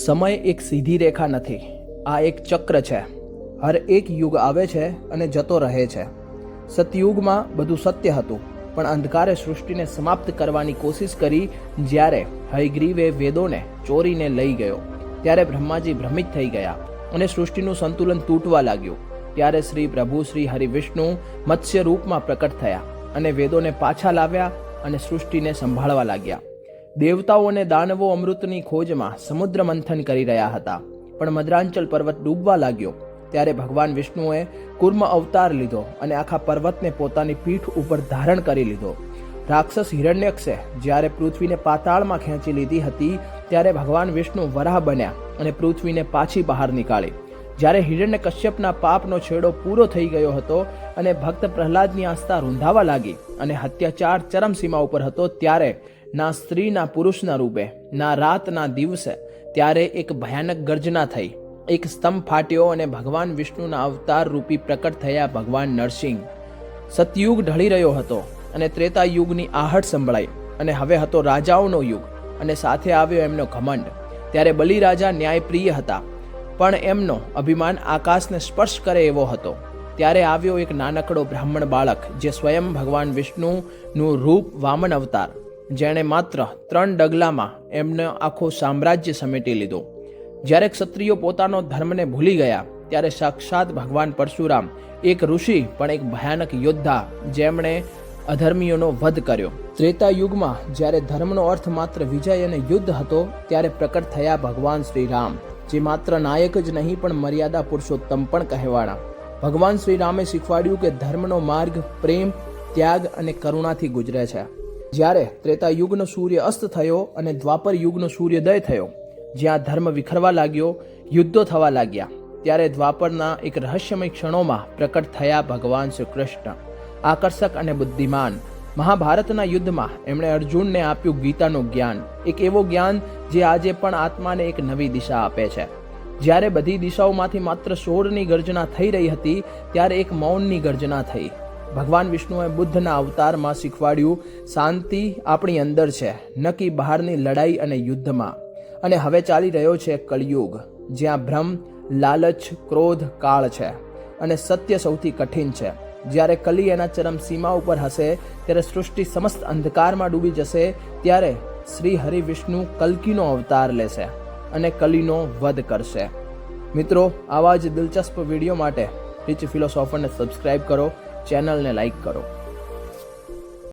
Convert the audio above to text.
સમય એક સીધી રેખા નથી, આ એક ચક્ર છે. હર એક યુગ આવે છે અને જતો રહે છે. સતયુગમાં બધું સત્ય હતું, પણ અંધકારે સૃષ્ટિને સમાપ્ત કરવાની કોશિશ કરી જ્યારે હયગ્રીવે વેદોને ચોરીને લઈ ગયો, ત્યારે બ્રહ્માજી ભ્રમિત થઈ ગયા અને સૃષ્ટિનું સંતુલન તૂટવા લાગ્યું. ત્યારે શ્રી પ્રભુ શ્રી હરિવિષ્ણુ મત્સ્ય રૂપમાં પ્રકટ થયા અને વેદોને પાછા લાવ્યા અને સૃષ્ટિને સંભાળવા લાગ્યા. દેવતાઓ અને દાનવો અમૃતની ખોજમાં સમુદ્ર મંથન કરી રહ્યા હતા. પણ મદ્રાંચલ પર્વત ડૂબવા લાગ્યો. ત્યારે ભગવાન વિષ્ણુએ કુર્મ અવતાર લીધો અને આખા પર્વતને પોતાની પીઠ ઉપર ધારણ કરી લીધો. રાક્ષસ હિરણ્યક્ષે જ્યારે પૃથ્વીને પાતાળમાં ખેંચી લીધી હતી, ત્યારે ભગવાન વિષ્ણુ વરાહ બન્યા અને પૃથ્વીને પાછી બહાર નીકાળી. જ્યારે હિરણ્ય કશ્યપના પાપનો છેડો પૂરો થઈ ગયો હતો અને ભક્ત પ્રહલાદની આસ્થા રૂંધાવા લાગી અને હત્યાચાર ચરમસીમા ઉપર હતો, ત્યારે ના સ્ત્રી, ના પુરુષના રૂપે, ના રાત ના દિવસે, ત્યારે એક ભયાનક ગર્જના થઈ. એક સ્તંભ ફાટ્યો અને ભગવાન વિષ્ણુના અવતાર રૂપી પ્રકટ થયા ભગવાન નરસિંહ. સતયુગ ઢળી રહ્યો હતો અને ત્રેતા યુગની આહટ સંભળાઈ અને હવે હતો રાજાઓનો યુગ અને સાથે આવ્યો એમનો ઘમંડ. ત્યારે બલિરાજા ન્યાયપ્રિય હતા, પણ એમનો અભિમાન આકાશને સ્પર્શ કરે એવો હતો. ત્યારે આવ્યો એક નાનકડો બ્રાહ્મણ બાળક જે સ્વયં ભગવાન વિષ્ણુનું રૂપ વામન અવતાર. જેણે માત્ર ત્રણ ડગલામાં એમનો આખો સામ્રાજ્ય સમેટી લીધો. જ્યારે ક્ષત્રિયો પોતાનો ધર્મને ભૂલી ગયા, ત્યારે સાક્ષાત ભગવાન પરશુરામ, એક ઋષિ પણ એક ભયાનક યોદ્ધા જેમણે અધર્મીઓનો વધ કર્યો. ત્રેતા યુગમાં જ્યારે ધર્મનો અર્થ માત્ર વિજય અને યુદ્ધ હતો, ત્યારે પ્રકટ થયા ભગવાન શ્રી રામ જે માત્ર નાયક જ નહીં, પણ મર્યાદા પુરુષોત્તમ પણ કહેવાણા. ભગવાન શ્રી રામે શીખવાડ્યું કે ધર્મનો માર્ગ પ્રેમ, ત્યાગ અને કરુણાથી ગુજરે છે. જ્યારે ત્રેતા યુગનો સૂર્ય અસ્ત થયો અને દ્વાપર યુગનો સૂર્યોદય થયો, જ્યાં ધર્મ વિખરવા લાગ્યો, યુદ્ધો થવા લાગ્યા, ત્યારે દ્વાપરના એક રહસ્યમય ક્ષણોમાં પ્રકટ થયા ભગવાન શ્રી કૃષ્ણ આકર્ષક અને બુદ્ધિમાન, મહાભારતના યુદ્ધમાં એમણે અર્જુનને આપ્યું ગીતાનું જ્ઞાન, એક એવો જ્ઞાન જે આજે પણ આત્માને એક નવી દિશા આપે છે. જ્યારે બધી દિશાઓમાંથી માત્ર સોળની ગર્જના થઈ રહી હતી, ત્યારે એક મૌનની ગર્જના થઈ. ભગવાન વિષ્ણુએ બુદ્ધના અવતારમાં શીખવાડ્યું, શાંતિ આપણી અંદર છે નકી બહારની લડાઈ અને યુદ્ધમાં. અને હવે ચાલી રહ્યો છે કળિયુગ, જ્યાં ભ્રમ, લાલચ, ક્રોધ, કાળ છે અને સત્ય સૌથી કઠિન છે. જ્યારે કલી એના ચરમ સીમા ઉપર હશે, ત્યારે સૃષ્ટિ સમસ્ત અંધકારમાં ડૂબી જશે, ત્યારે શ્રી હરિ વિષ્ણુ કલ્કીનો અવતાર લેશે અને કલીનો વધ કરશે. મિત્રો, આવા જ દિલચસ્પ વીડિયો માટે રિચ ફિલોસોફરને સબસ્ક્રાઈબ કરો. ચેનલને લાઈક કરો